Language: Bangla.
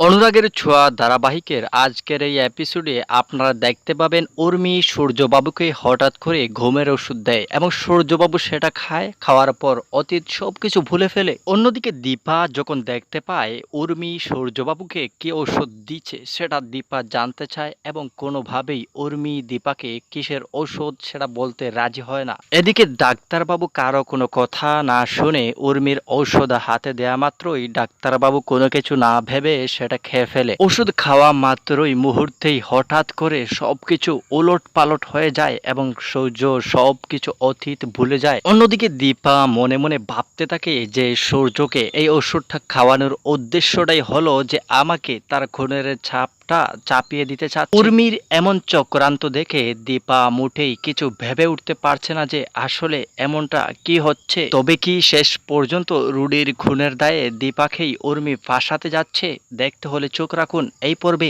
অনুরাগের ছোঁয়া ধারাবাহিকের আজকের এই এপিসোডে আপনারা দেখতে পাবেন উর্মি সূর্যবাবুকে হঠাৎ করে ঘুমের ওষুধ দেয় এবং সূর্যবাবু সেটা খায়, খাওয়ার পর অতীত সব কিছু ভুলে ফেলে। অন্যদিকে দীপা যখন দেখতে পায় উর্মি সূর্যবাবুকে কি ওষুধ দিচ্ছে, সেটা দীপা জানতে চায় এবং কোনোভাবেই উর্মি দীপাকে কিসের ওষুধ সেটা বলতে রাজি হয় না। এদিকে ডাক্তারবাবু কারও কোনো কথা না শুনে উর্মির ঔষধ হাতে দেয়া মাত্রই ডাক্তারবাবু কোনো কিছু না ভেবে সেটা খেয়ে ফেলে। ওষুধ খাওয়া মাত্রই মুহূর্তেই হঠাৎ করে সবকিছু ওলট পালট হয়ে যায় এবং সূর্য সবকিছু অতীত ভুলে যায়। অন্যদিকে দীপা মনে মনে ভাবতে থাকে যে সূর্যকে এই ওষুধটা খাওয়ানোর উদ্দেশ্যটাই হলো যে আমাকে তার খুনের ছাপটা চাপিয়ে দিতে চাচ্ছে। উর্মির এমন চক্রান্ত দেখে দীপা মুঠেই কিছু ভেবে উঠতে পারছে না যে আসলে এমনটা কি হচ্ছে। তবে কি শেষ পর্যন্ত রুডির খুনের দায়ে দীপাকেই উর্মি ফাঁসাতে যাচ্ছে? দেখতে হলে চোখ রাখুন, এই পর্বে